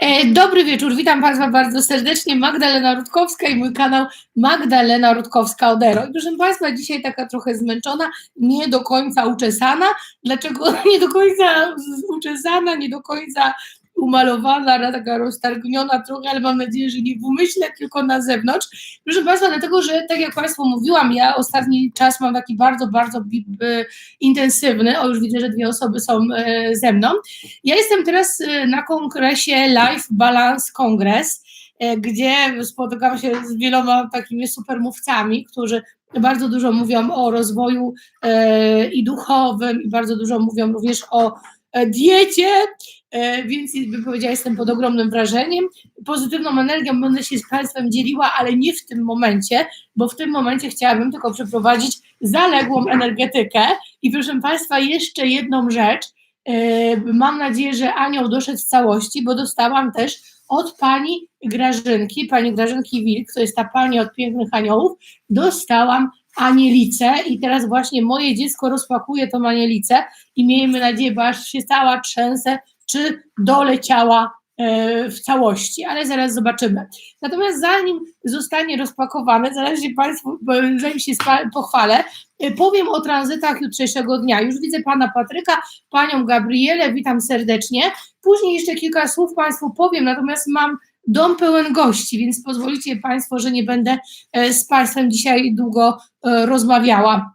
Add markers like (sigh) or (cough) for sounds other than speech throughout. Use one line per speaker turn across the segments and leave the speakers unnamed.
E, Dobry wieczór, witam Państwa bardzo serdecznie. Magdalena Rutkowska i mój kanał Magdalena Rutkowska Odero. I proszę Państwa, dzisiaj taka trochę zmęczona, nie do końca uczesana. Dlaczego (laughs) nie do końca uczesana, nie do końca umalowana, taka roztargniona trochę, ale mam nadzieję, że nie w umyśle, tylko na zewnątrz. Proszę Państwa, dlatego, że tak jak Państwu mówiłam, ja ostatni czas mam taki bardzo, bardzo intensywny. O, już widzę, że dwie osoby są e, ze mną. Ja jestem teraz e, na kongresie Life Balance Congress, e, gdzie spotykam się z wieloma takimi supermówcami, którzy bardzo dużo mówią o rozwoju i duchowym, i bardzo dużo mówią również o diecie, więc bym powiedziała, jestem pod ogromnym wrażeniem. Pozytywną energią będę się z Państwem dzieliła, ale nie w tym momencie, bo w tym momencie chciałabym tylko przeprowadzić zaległą energetykę. I proszę Państwa, jeszcze jedną rzecz. E, Mam nadzieję, że anioł doszedł w całości, bo dostałam też od pani Grażynki, pani Grażynki Wilk, to jest ta pani od pięknych aniołów, dostałam anielicę i teraz właśnie moje dziecko rozpakuje tą anielicę i miejmy nadzieję, bo aż się cała trzęsę, czy doleciała e, w całości, ale zaraz zobaczymy. Natomiast zanim zostanie rozpakowane, zaraz się Państwu, zanim się pochwalę, e, powiem o tranzytach jutrzejszego dnia. Już widzę Pana Patryka, Panią Gabrielę, witam serdecznie. Później jeszcze kilka słów Państwu powiem, natomiast mam dom pełen gości, więc pozwolicie Państwo, że nie będę e, z Państwem dzisiaj długo rozmawiała.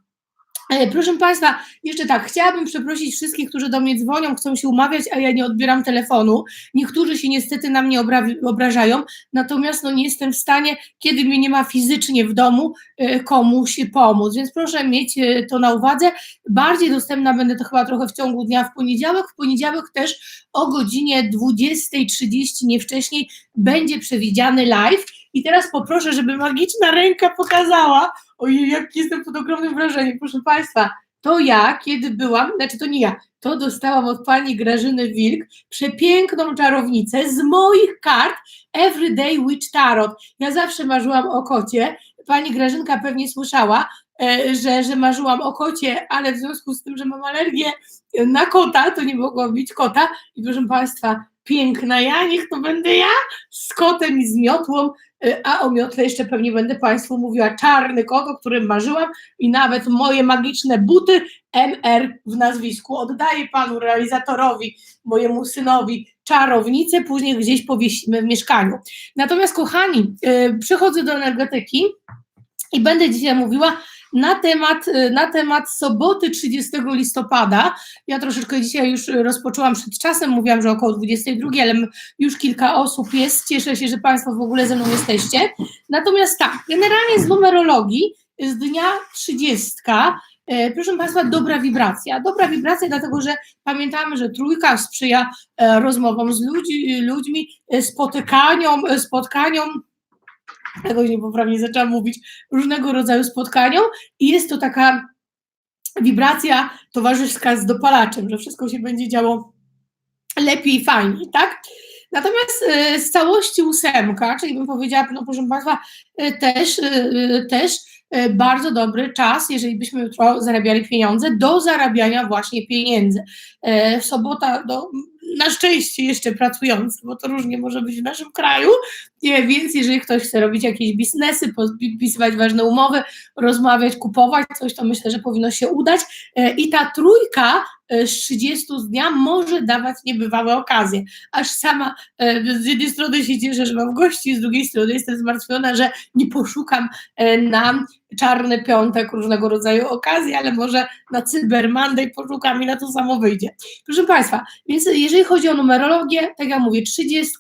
E, Proszę Państwa, jeszcze tak, chciałabym przeprosić wszystkich, którzy do mnie dzwonią, chcą się umawiać, a ja nie odbieram telefonu. Niektórzy się niestety na mnie obra- obrażają, natomiast no, nie jestem w stanie, kiedy mnie nie ma fizycznie w domu, e, komuś pomóc. Więc proszę mieć e, to na uwadze. Bardziej dostępna będę to chyba trochę w ciągu dnia w poniedziałek. W poniedziałek też o godzinie 20.30, nie wcześniej, będzie przewidziany live. I teraz poproszę, żeby magiczna ręka pokazała, ojej, jak jestem pod ogromnym wrażeniem, proszę Państwa, to ja, kiedy byłam, znaczy to nie ja, to dostałam od pani Grażyny Wilk przepiękną czarownicę z moich kart Everyday Witch Tarot. Ja zawsze marzyłam o kocie, pani Grażynka pewnie słyszała, e, że, że marzyłam o kocie, ale w związku z tym, że mam alergię na kota, to nie mogłam mieć kota. I proszę Państwa, piękna ja, niech to będę ja z kotem i z miotłą, e, a o miotle jeszcze pewnie będę Państwu mówiła czarny kot, o którym marzyłam i nawet moje magiczne buty MR w nazwisku. Oddaję Panu realizatorowi, mojemu synowi czarownicę, później gdzieś powiesimy w mieszkaniu. Natomiast kochani, e, przechodzę do energetyki i będę dzisiaj mówiła na temat, e, na temat soboty 30 listopada. Ja troszeczkę dzisiaj już rozpoczęłam przed czasem, mówiłam, że około 22, ale już kilka osób jest. Cieszę się, że Państwo w ogóle ze mną jesteście. Natomiast tak, generalnie z numerologii z dnia 30. E, proszę Państwa, dobra wibracja. Dobra wibracja, dlatego że pamiętamy, że trójka sprzyja e, rozmowom z ludźmi, e, spotykaniom, e, spotkaniom, tego niepoprawnie zaczęłam mówić, różnego rodzaju spotkaniom i jest to taka wibracja towarzyska z dopalaczem, że wszystko się będzie działo lepiej i fajniej, tak? Natomiast e, z całości ósemka, czyli bym powiedziała, no proszę Państwa, e, też, e, też bardzo dobry czas, jeżeli byśmy jutro zarabiali pieniądze, do zarabiania właśnie pieniędzy. Sobota, no, na szczęście jeszcze pracujący, bo to różnie może być w naszym kraju, więc jeżeli ktoś chce robić jakieś biznesy, podpisywać ważne umowy, rozmawiać, kupować coś, to myślę, że powinno się udać. E, I ta trójka e, z 30 z dnia może dawać niebywałe okazje. Aż sama e, z jednej strony się cieszę, że mam gości, z drugiej strony jestem zmartwiona, że nie poszukam na czarny piątek różnego rodzaju okazji, ale może na Cyber Monday poszukam i na to samo wyjdzie. Proszę Państwa, więc jeżeli chodzi o numerologię, tak jak mówię, 30,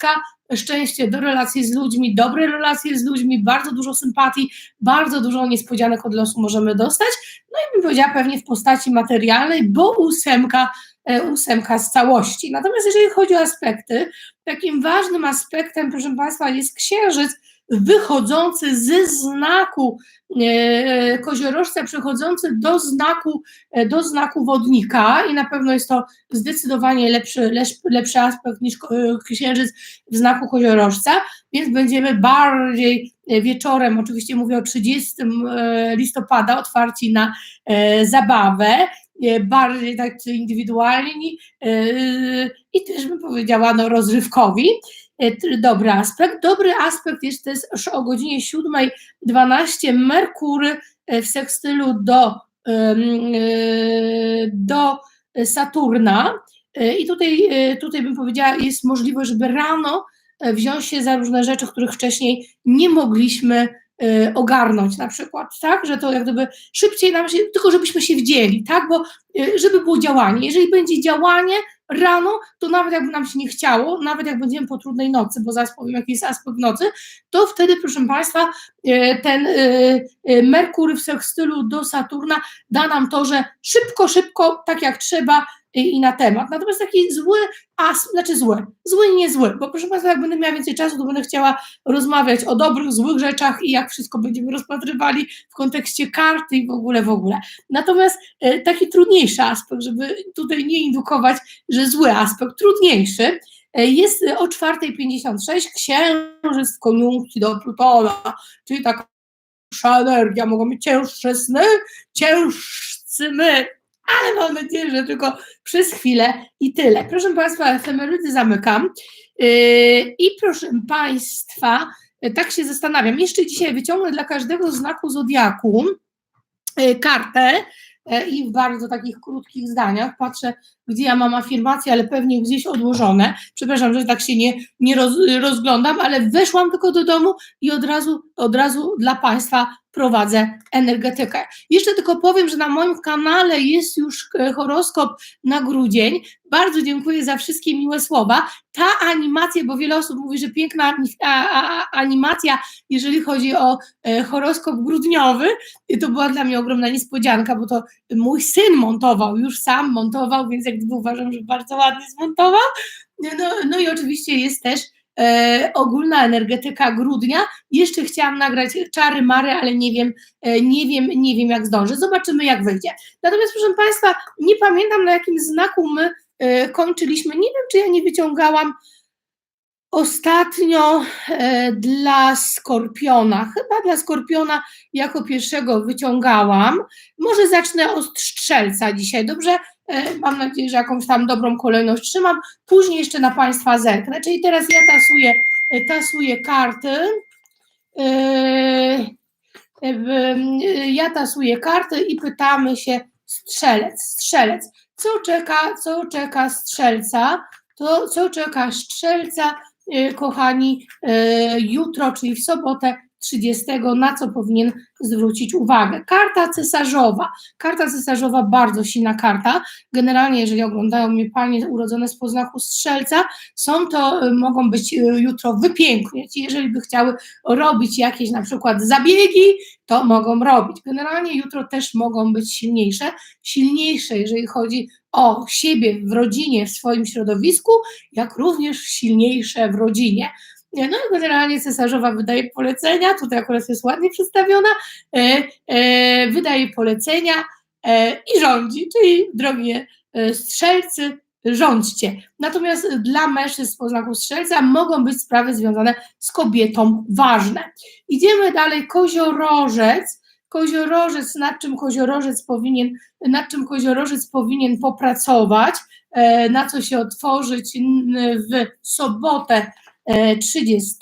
szczęście do relacji z ludźmi, dobre relacje z ludźmi, bardzo dużo sympatii, bardzo dużo niespodzianek od losu możemy dostać, no i bym powiedziała pewnie w postaci materialnej, bo ósemka, e, ósemka z całości. Natomiast jeżeli chodzi o aspekty, takim ważnym aspektem, proszę Państwa, jest księżyc wychodzący ze znaku e, koziorożca, przechodzący do znaku, e, do znaku wodnika i na pewno jest to zdecydowanie lepszy, lepszy, aspekt niż e, księżyc w znaku koziorożca, więc będziemy bardziej e, wieczorem, oczywiście mówię o 30 e, listopada, otwarci na e, zabawę. e, bardziej tacy indywidualni e, i też bym powiedziała no, rozrywkowi. E, Dobry aspekt. Dobry aspekt jest też o godzinie 7.12 Merkury e, w sekstylu do, e, do Saturna. I tutaj, tutaj bym powiedziała, jest możliwość, żeby rano wziąć się za różne rzeczy, których wcześniej nie mogliśmy ogarnąć na przykład, tak, że to jak gdyby szybciej nam się, tylko żebyśmy się wdzieli, tak, bo żeby było działanie, jeżeli będzie działanie rano, to nawet jakby nam się nie chciało, nawet jak będziemy po trudnej nocy, bo zaraz powiem jaki jest aspekt nocy, to wtedy proszę Państwa e, ten e, e, Merkury w sekstylu do Saturna da nam to, że szybko, szybko, tak jak trzeba i, i na temat. Natomiast taki zły as, znaczy zły, zły nie zły, bo proszę Państwa, jak będę miała więcej czasu, to będę chciała rozmawiać o dobrych, złych rzeczach i jak wszystko będziemy rozpatrywali w kontekście karty i w ogóle, w ogóle. Natomiast e, taki trudniejszy aspekt, żeby tutaj nie indukować, że zły aspekt, trudniejszy, e, jest o 4.56 księżyc w koniunkcji do Plutona, czyli taka energia, mogą mieć cięższe sny, ciężcy my, ale mam nadzieję, że tylko przez chwilę i tyle. Proszę Państwa, efemerydy zamykam yy, i proszę Państwa, tak się zastanawiam, jeszcze dzisiaj wyciągnę dla każdego znaku zodiaku yy, kartę yy, i w bardzo takich krótkich zdaniach patrzę, gdzie ja mam afirmacje, ale pewnie gdzieś odłożone. Przepraszam, że tak się nie, nie roz, rozglądam, ale weszłam tylko do domu i od razu, od razu dla Państwa prowadzę energetykę. Jeszcze tylko powiem, że na moim kanale jest już e, horoskop na grudzień. Bardzo dziękuję za wszystkie miłe słowa. Ta animacja, bo wiele osób mówi, że piękna animacja, jeżeli chodzi o e, horoskop grudniowy, to była dla mnie ogromna niespodzianka, bo to mój syn montował, już sam montował, więc jak gdyby uważam, że bardzo ładnie zmontował. No, no i oczywiście jest też ogólna energetyka grudnia. Jeszcze chciałam nagrać czary mary, ale nie wiem, e, nie wiem, nie wiem jak zdążę. Zobaczymy jak wyjdzie. Natomiast proszę Państwa, nie pamiętam na jakim znaku my e, kończyliśmy. Nie wiem, czy ja nie wyciągałam ostatnio e, dla Skorpiona. Chyba dla Skorpiona jako pierwszego wyciągałam. Może zacznę od Strzelca dzisiaj, dobrze? E, Mam nadzieję, że jakąś tam dobrą kolejność trzymam. Później jeszcze na Państwa zerknę. Czyli teraz ja tasuję, e, tasuję karty. E, Ja tasuję karty i pytamy się strzelec, strzelec. Co czeka, co czeka strzelca? To co czeka strzelca, kochani, jutro, czyli w sobotę 30, na co powinien zwrócić uwagę. Karta cesarzowa. Karta cesarzowa bardzo silna karta. Generalnie, jeżeli oglądają mnie panie urodzone z poznaku strzelca, są to, y, mogą być y, jutro wypięknieć. Jeżeli by chciały robić jakieś na przykład zabiegi, to mogą robić. Generalnie jutro też mogą być silniejsze. Silniejsze, jeżeli chodzi o siebie w rodzinie, w swoim środowisku, jak również silniejsze w rodzinie. No generalnie cesarzowa wydaje polecenia, tutaj akurat jest ładnie przedstawiona, e, e, wydaje polecenia e, i rządzi, czyli drogie strzelcy, rządźcie. Natomiast dla mężczyzn z poznaku strzelca mogą być sprawy związane z kobietą ważne. Idziemy dalej, koziorożec. Koziorożec, nad czym koziorożec powinien, nad czym koziorożec powinien popracować, na co się otworzyć w sobotę 30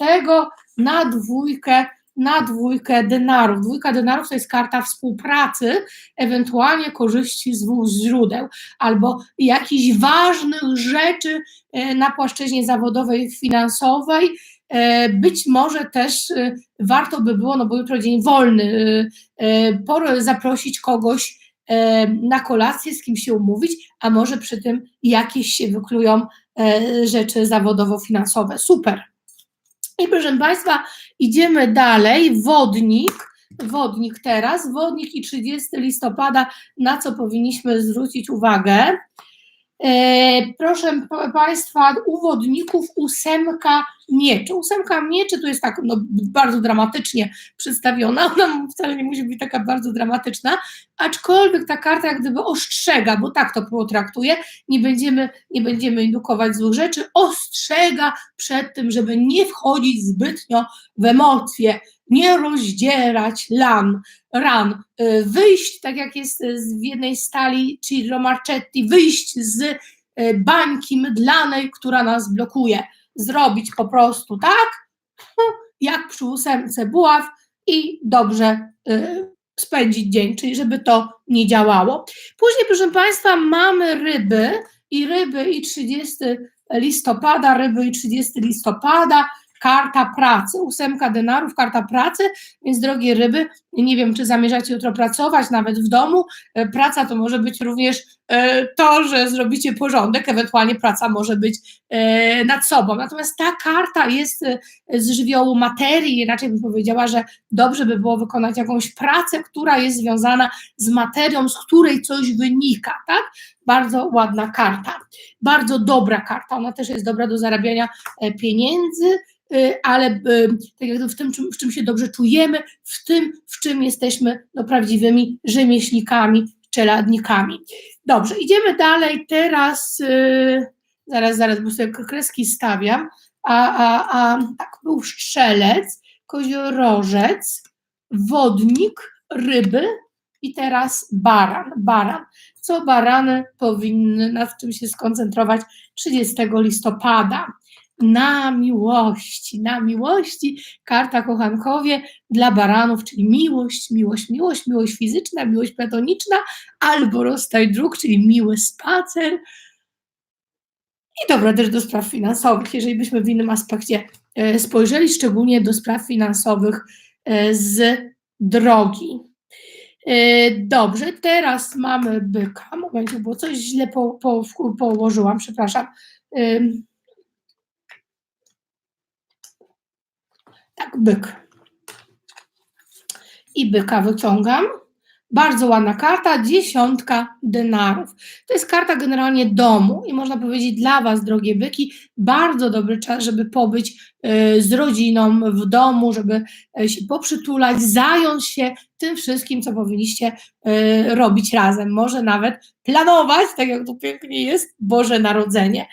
na dwójkę, na dwójkę denarów. Dwójka denarów to jest karta współpracy, ewentualnie korzyści z dwóch źródeł, albo jakichś ważnych rzeczy e, na płaszczyźnie zawodowej, finansowej. E, Być może też e, warto by było, no bo jutro dzień wolny, zaprosić kogoś na kolację, z kim się umówić, a może przy tym jakieś się wyklują rzeczy zawodowo-finansowe. Super. I proszę Państwa, idziemy dalej. Wodnik. Wodnik teraz, wodnik i 30 listopada, na co powinniśmy zwrócić uwagę. E, proszę pa- Państwa, u wodników ósemka mieczy. Ósemka mieczy tu jest tak no, bardzo dramatycznie przedstawiona, ona wcale nie musi być taka bardzo dramatyczna, aczkolwiek ta karta jak gdyby ostrzega, bo tak to potraktuje, nie będziemy, nie będziemy indukować złych rzeczy, ostrzega przed tym, żeby nie wchodzić zbytnio w emocje, nie rozdzierać lan, ran, y, wyjść, tak jak jest y, w jednej stali, czyli Romarchetti, wyjść z y, bańki mydlanej, która nas blokuje. Zrobić po prostu tak, (laughs) jak przy ósemce buław i dobrze y, spędzić dzień, czyli żeby to nie działało. Później, proszę Państwa, mamy ryby i ryby i 30 listopada, ryby i 30 listopada, karta pracy, ósemka denarów, karta pracy, więc drogie ryby, nie wiem, czy zamierzacie jutro pracować, nawet w domu, E, praca to może być również to, że zrobicie porządek, ewentualnie praca może być e, nad sobą, natomiast ta karta jest e, z żywiołu materii, raczej bym powiedziała, że dobrze by było wykonać jakąś pracę, która jest związana z materią, z której coś wynika, tak? Bardzo ładna karta, bardzo dobra karta, ona też jest dobra do zarabiania e, pieniędzy, ale tak jak w tym, w czym się dobrze czujemy, w tym, w czym jesteśmy no, prawdziwymi rzemieślnikami, czeladnikami. Dobrze, idziemy dalej. Teraz, y, zaraz, zaraz, bo sobie kreski stawiam. A, a, a tak, był strzelec, koziorożec, wodnik, ryby i teraz baran. Baran. Co barany powinny, nad czym się skoncentrować 30 listopada? Na miłości, na miłości. Karta kochankowie dla baranów, czyli miłość, miłość, miłość, miłość fizyczna, miłość platoniczna, albo rozstaj dróg, czyli miły spacer. I dobra też do spraw finansowych, jeżeli byśmy w innym aspekcie e, spojrzeli, szczególnie do spraw finansowych e, z drogi. E, Dobrze, teraz mamy byka. Momencie, bo coś źle po, po, położyłam, przepraszam. Tak, byk. I byka wyciągam. Bardzo ładna karta, dziesiątka denarów. To jest karta generalnie domu i można powiedzieć dla Was, drogie byki, bardzo dobry czas, żeby pobyć e, z rodziną w domu, żeby e, się poprzytulać, zająć się tym wszystkim, co powinniście e, robić razem. Może nawet planować, tak jak to pięknie jest, Boże Narodzenie.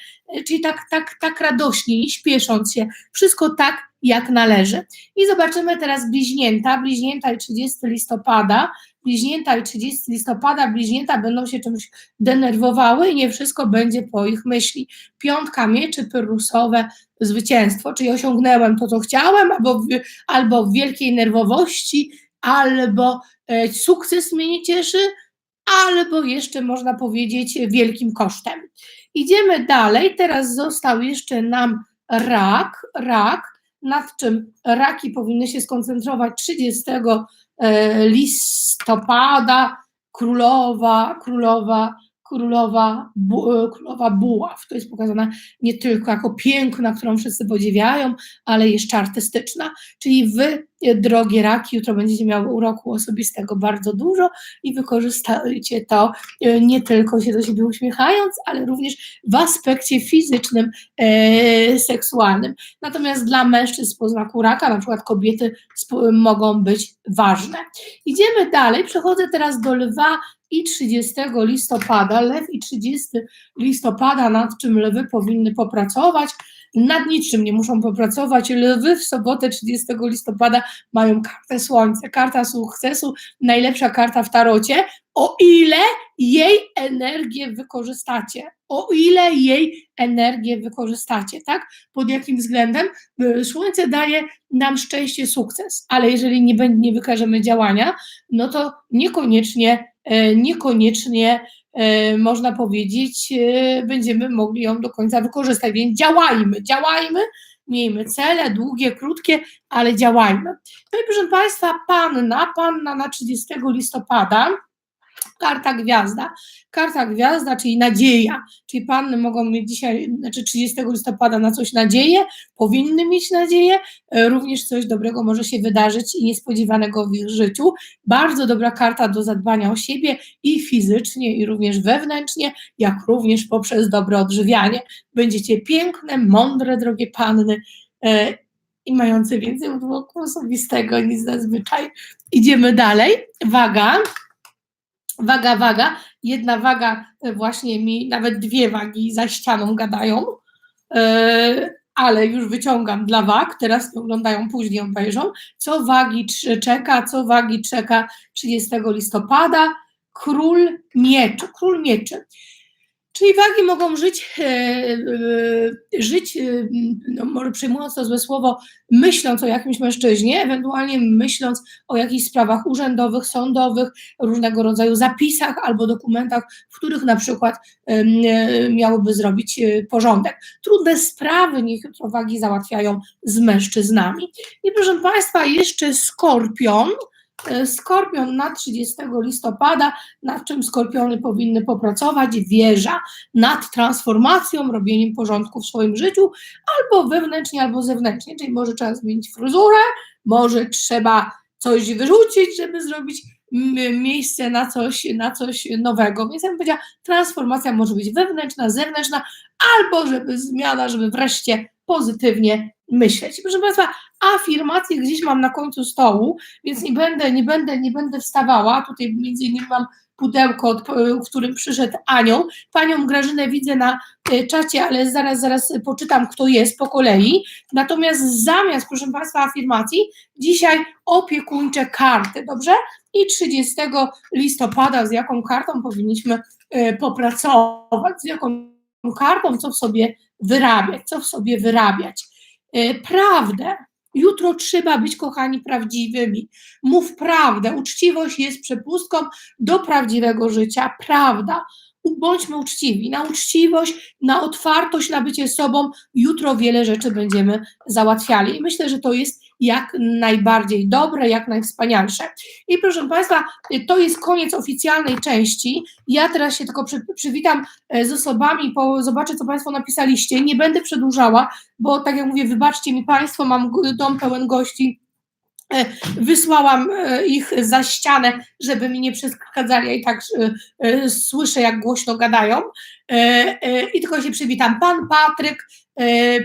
Czyli tak, tak, tak radośnie, nie śpiesząc się, wszystko tak, jak należy. I zobaczymy teraz bliźnięta, bliźnięta i 30 listopada, bliźnięta i 30 listopada, bliźnięta będą się czymś denerwowały i nie wszystko będzie po ich myśli. Piątka mieczy pyrrusowe, zwycięstwo, czyli osiągnęłem to, co chciałem, albo w, albo w wielkiej nerwowości, albo e, sukces mnie nie cieszy, albo jeszcze można powiedzieć wielkim kosztem. Idziemy dalej, teraz został jeszcze nam rak, rak, nad czym raki powinny się skoncentrować. 30 e, listopada, królowa, królowa, królowa, e, królowa buław. To jest pokazane nie tylko jako piękna, którą wszyscy podziwiają, ale jeszcze artystyczna. Czyli wy, e, drogie raki, jutro będziecie miały uroku osobistego bardzo dużo i wykorzystajcie to e, nie tylko się do siebie uśmiechając, ale również w aspekcie fizycznym, e, seksualnym. Natomiast dla mężczyzn po znaku raka, na przykład kobiety mogą być ważne. Idziemy dalej, przechodzę teraz do lwa i 30 listopada, lew i 30 listopada, nad czym lwy powinny popracować, nad niczym nie muszą popracować. Lwy w sobotę 30 listopada mają kartę słońca, karta sukcesu, najlepsza karta w tarocie, o ile jej energię wykorzystacie, o ile jej energię wykorzystacie, tak? Pod jakim względem? Słońce daje nam szczęście, sukces, ale jeżeli nie, nie wykażemy działania, no to niekoniecznie, niekoniecznie e, można powiedzieć, e, będziemy mogli ją do końca wykorzystać. Więc działajmy, działajmy, miejmy cele, długie, krótkie, ale działajmy. No i proszę Państwa, panna, panna na 30 listopada, karta gwiazda. Karta gwiazda, czyli nadzieja. Czyli panny mogą mieć dzisiaj, znaczy 30 listopada na coś nadzieję, powinny mieć nadzieję, e, również coś dobrego może się wydarzyć i niespodziewanego w ich życiu. Bardzo dobra karta do zadbania o siebie i fizycznie, i również wewnętrznie, jak również poprzez dobre odżywianie. Będziecie piękne, mądre, drogie panny e, i mające więcej urlopu osobistego niż zazwyczaj. Idziemy dalej. Waga. Waga, waga. Jedna waga e, właśnie mi, nawet dwie wagi za ścianą gadają. E, ale już wyciągam dla wag, teraz oglądają, później obejrzą, co wagi czeka, co wagi czeka 30 listopada, król mieczy, król mieczy. Czyli wagi mogą żyć, e, e, żyć, e, no może przyjmując to złe słowo, myśląc o jakimś mężczyźnie, ewentualnie myśląc o jakichś sprawach urzędowych, sądowych, różnego rodzaju zapisach albo dokumentach, w których na przykład em, miałyby zrobić porządek. Trudne sprawy niech wagi załatwiają z mężczyznami. I proszę Państwa, jeszcze skorpion. E, Skorpion na 30 listopada, nad czym skorpiony powinny popracować, wieża nad transformacją, robieniem porządku w swoim życiu, albo wewnętrznie, albo zewnętrznie, czyli może trzeba zmienić fryzurę, może trzeba coś wyrzucić, żeby zrobić miejsce na coś, na coś nowego. Więc ja bym powiedziała, transformacja może być wewnętrzna, zewnętrzna, albo żeby zmiana, żeby wreszcie pozytywnie myśleć. Proszę Państwa, afirmacje gdzieś mam na końcu stołu, więc nie będę, nie będę, nie będę wstawała. Tutaj między innymi mam pudełko, w którym przyszedł anioł. Panią Grażynę widzę na e, czacie, ale zaraz, zaraz poczytam, kto jest po kolei. Natomiast zamiast, proszę Państwa, afirmacji, dzisiaj opiekuńcze karty, dobrze? I 30 listopada z jaką kartą powinniśmy e, popracować, z jaką kartą, co w sobie wyrabiać, co w sobie wyrabiać. E, Prawdę. Jutro trzeba być, kochani, prawdziwymi. Mów prawdę. Uczciwość jest przepustką do prawdziwego życia. Prawda. Bądźmy uczciwi. Na uczciwość, na otwartość, na bycie sobą. Jutro wiele rzeczy będziemy załatwiali. I myślę, że to jest jak najbardziej dobre, jak najwspanialsze. I proszę Państwa, to jest koniec oficjalnej części. Ja teraz się tylko przy, przywitam e, z osobami, po, zobaczę, co Państwo napisaliście. Nie będę przedłużała, bo tak jak mówię, wybaczcie mi Państwo, mam dom pełen gości. E, Wysłałam e, ich za ścianę, żeby mi nie przeszkadzali, i tak e, słyszę, jak głośno gadają. I tylko się przywitam. Pan Patryk,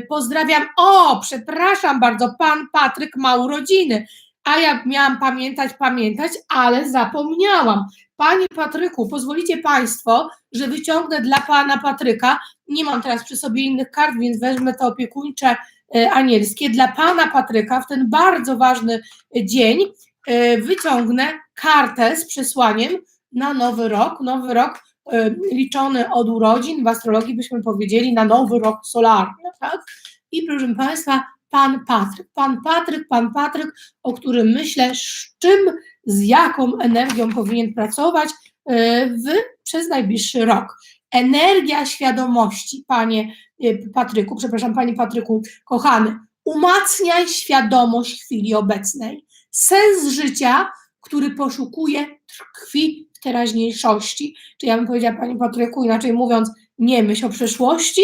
pozdrawiam. O, przepraszam bardzo, pan Patryk ma urodziny. A ja miałam pamiętać, pamiętać, ale zapomniałam. Panie Patryku, pozwolicie Państwo, że wyciągnę dla pana Patryka. Nie mam teraz przy sobie innych kart, więc wezmę te opiekuńcze anielskie. Dla pana Patryka w ten bardzo ważny e, dzień e, wyciągnę kartę z przesłaniem na nowy rok. Nowy rok e, liczony od urodzin, w astrologii byśmy powiedzieli na nowy rok solarny. Tak? I proszę Państwa, pan Patryk. Pan Patryk, pan Patryk, o którym myślę, z czym, z jaką energią powinien pracować e, w, przez najbliższy rok. Energia świadomości, panie e, Patryku, przepraszam, panie Patryku, kochany, umacniaj świadomość chwili obecnej. Sens życia, który poszukuje tkwi w teraźniejszości. Czy ja bym powiedziała, panie Patryku, inaczej mówiąc, nie myśl o przyszłości,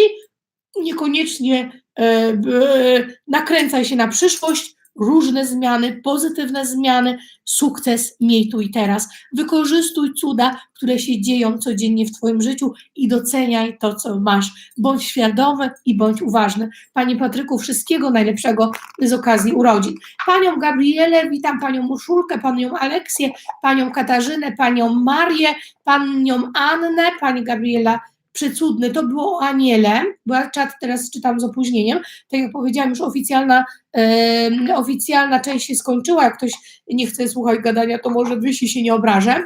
niekoniecznie e, b- nakręcaj się na przyszłość, różne zmiany, pozytywne zmiany, sukces miej tu i teraz. Wykorzystuj cuda, które się dzieją codziennie w Twoim życiu i doceniaj to, co masz. Bądź świadomy i bądź uważny. Panie Patryku, wszystkiego najlepszego z okazji urodzin. Panią Gabrielę, witam Panią Muszulkę, Panią Aleksję, Panią Katarzynę, Panią Marię, Panią Annę, Pani Gabriela przecudny. To było o Aniele, bo ja czat teraz czytam z opóźnieniem. Tak jak powiedziałam, już oficjalna, oficjalna część się skończyła. Jak ktoś nie chce słuchać gadania, to może wyjść i się nie obrażę.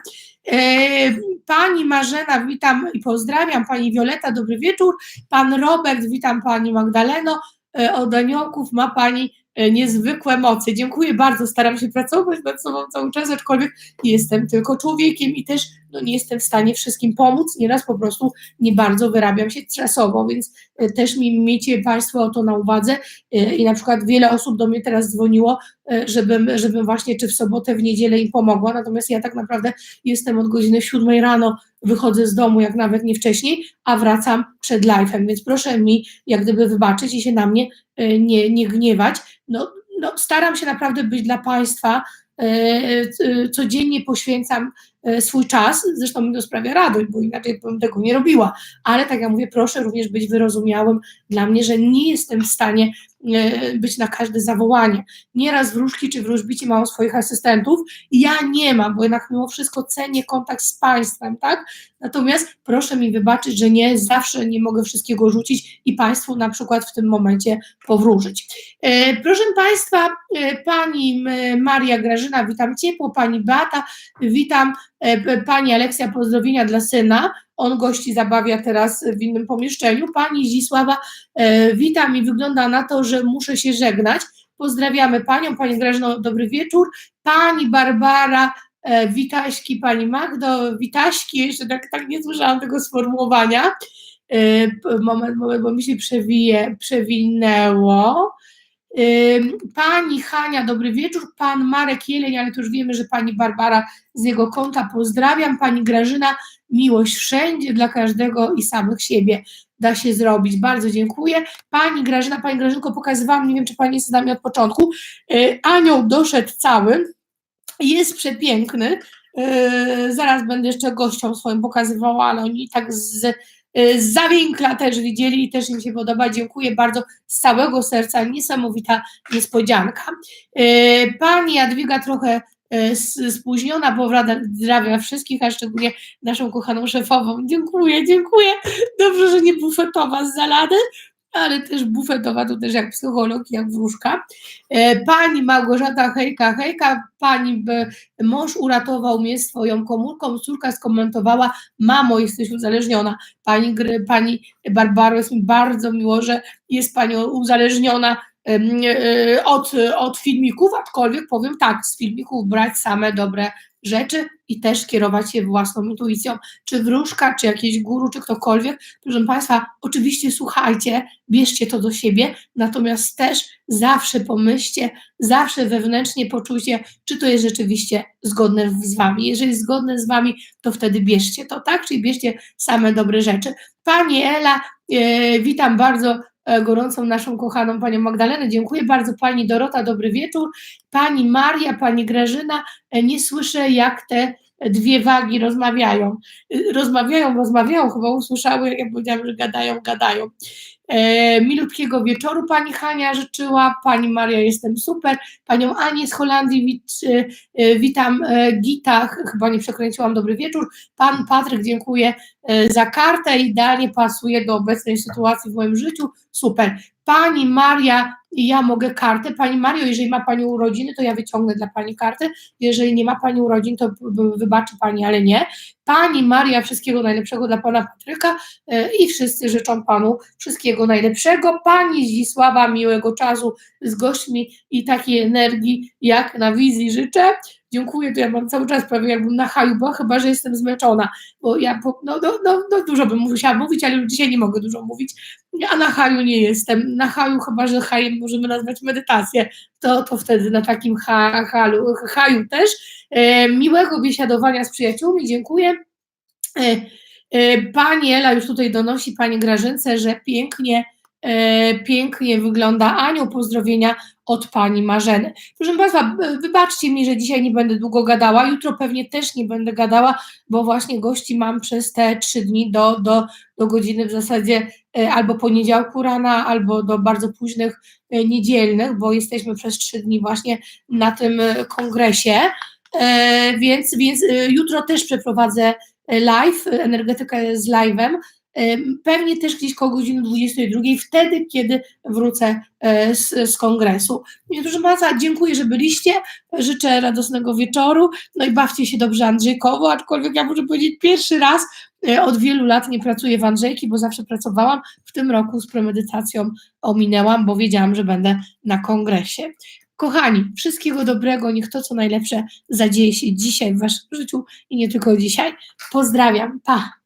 Pani Marzena, witam i pozdrawiam. Pani Wioleta, dobry wieczór. Pan Robert, witam Pani Magdaleno. E, Od aniołków ma Pani niezwykłe moce. Dziękuję bardzo, staram się pracować nad sobą cały czas, aczkolwiek jestem tylko człowiekiem i też no, nie jestem w stanie wszystkim pomóc. Nieraz po prostu nie bardzo wyrabiam się stresowo, więc e, też mi miejcie Państwo to na uwadze e, i na przykład wiele osób do mnie teraz dzwoniło, e, żebym, żebym właśnie czy w sobotę, w niedzielę im pomogła, natomiast ja tak naprawdę jestem od godziny 7 rano, wychodzę z domu, jak nawet nie wcześniej, a wracam przed live'em, więc proszę mi jak gdyby wybaczyć i się na mnie e, nie, nie gniewać. No, no, staram się naprawdę być dla Państwa, e, e, codziennie poświęcam swój czas, zresztą mi to sprawia radość, bo inaczej bym tego nie robiła, ale tak jak mówię, proszę również być wyrozumiałym dla mnie, że nie jestem w stanie być na każde zawołanie. Nieraz wróżki czy wróżbici mają swoich asystentów, ja nie mam, bo jednak mimo wszystko cenię kontakt z Państwem, tak? Natomiast proszę mi wybaczyć, że nie zawsze nie mogę wszystkiego rzucić i Państwu na przykład w tym momencie powróżyć. E, Proszę Państwa, e, Pani Maria Grażyna, witam ciepło, Pani Beata, witam, e, Pani Aleksja, pozdrowienia dla syna, on gości zabawia teraz w innym pomieszczeniu, Pani Zisława, e, witam i wygląda na to, że muszę się żegnać, pozdrawiamy Panią, Pani Grażyno, dobry wieczór, Pani Barbara, e, Witaśki, Pani Magdo, Witaśki, jeszcze tak, tak nie słyszałam tego sformułowania, E, moment, moment, bo mi się przewije, przewinęło. Pani Hania, dobry wieczór. Pan Marek Jeleń, ale to już wiemy, że pani Barbara z jego konta pozdrawiam. Pani Grażyna, miłość wszędzie dla każdego i samych siebie da się zrobić. Bardzo dziękuję. Pani Grażyna, pani Grażynko, pokazywałam, nie wiem, czy pani jest z nami od początku. Yy, Anioł doszedł cały, jest przepiękny. Yy, zaraz będę jeszcze gościom swoim pokazywała, ale oni tak z, yy, z zawinkla też widzieli i też im się podoba. Dziękuję bardzo z całego serca, niesamowita niespodzianka. Pani Jadwiga trochę spóźniona, pozdrawia wszystkich, a szczególnie naszą kochaną szefową. Dziękuję, dziękuję. Dobrze, że nie bufetowa z zalady, ale też bufetowa to też jak psycholog, jak wróżka. E, Pani Małgorzata Hejka, Hejka, pani B, mąż uratował mnie swoją komórką, córka skomentowała, mamo, jesteś uzależniona. Pani, pani Barbaro, jest mi bardzo miło, że jest Pani uzależniona e, od, od filmików, aczkolwiek powiem tak, z filmików brać same dobre rzeczy i też kierować się własną intuicją, czy wróżka, czy jakieś guru, czy ktokolwiek. Proszę Państwa, oczywiście słuchajcie, bierzcie to do siebie, natomiast też zawsze pomyślcie, zawsze wewnętrznie poczujcie, czy to jest rzeczywiście zgodne z Wami. Jeżeli jest zgodne z Wami, to wtedy bierzcie to, tak? Czyli bierzcie same dobre rzeczy. Pani Ela, e, witam bardzo e, gorącą naszą kochaną panią Magdalenę. Dziękuję bardzo pani Dorota, dobry wieczór. Pani Maria, pani Grażyna, e, nie słyszę jak te dwie wagi rozmawiają. Y, Rozmawiają, rozmawiają, chyba usłyszały, jak ja powiedziałam, że gadają, gadają. E, milutkiego wieczoru pani Hania życzyła, pani Maria, jestem super, panią Anię z Holandii wit, e, e, witam, Gita, ch- chyba nie przekręciłam, dobry wieczór, pan Patryk, dziękuję za kartę, idealnie pasuje do obecnej sytuacji w moim życiu, super. Pani Maria, ja mogę kartę, pani Mario, jeżeli ma pani urodziny, to ja wyciągnę dla pani kartę, jeżeli nie ma pani urodzin, to wybaczy pani, ale nie. Pani Maria, wszystkiego najlepszego dla pana Patryka e, i wszyscy życzą panu wszystkiego najlepszego. Pani Zdzisława, miłego czasu z gośćmi i takiej energii, jak na wizji życzę. Dziękuję, to ja mam cały czas prawie jakbym na haju była, chyba że jestem zmęczona, bo ja no, no, no, no dużo bym musiała mówić, ale dzisiaj nie mogę dużo mówić, a na haju nie jestem. Na haju chyba, że hajem możemy nazwać medytację, to, to wtedy na takim ha, halu, haju też. E, miłego biesiadowania z przyjaciółmi, dziękuję. E, e, Pani Ela już tutaj donosi Pani Grażynce, że pięknie, e, pięknie wygląda Anioł. Pozdrowienia od Pani Marzeny. Proszę Państwa, wybaczcie mi, że dzisiaj nie będę długo gadała, jutro pewnie też nie będę gadała, bo właśnie gości mam przez te trzy dni do, do, do godziny w zasadzie e, albo poniedziałku rana, albo do bardzo późnych e, niedzielnych, bo jesteśmy przez trzy dni właśnie na tym e, kongresie. Więc, więc jutro też przeprowadzę live, energetyka jest live'em, pewnie też gdzieś koło godziny 22, wtedy, kiedy wrócę e, z, z kongresu. Więc proszę Państwa, dziękuję, że byliście, życzę radosnego wieczoru, no i bawcie się dobrze Andrzejkowo, aczkolwiek ja muszę powiedzieć, pierwszy raz e, od wielu lat nie pracuję w Andrzejki, bo zawsze pracowałam, w tym roku z premedytacją ominęłam, bo wiedziałam, że będę na kongresie. Kochani, wszystkiego dobrego, niech to, co najlepsze zadzieje się dzisiaj w Waszym życiu i nie tylko dzisiaj. Pozdrawiam, pa!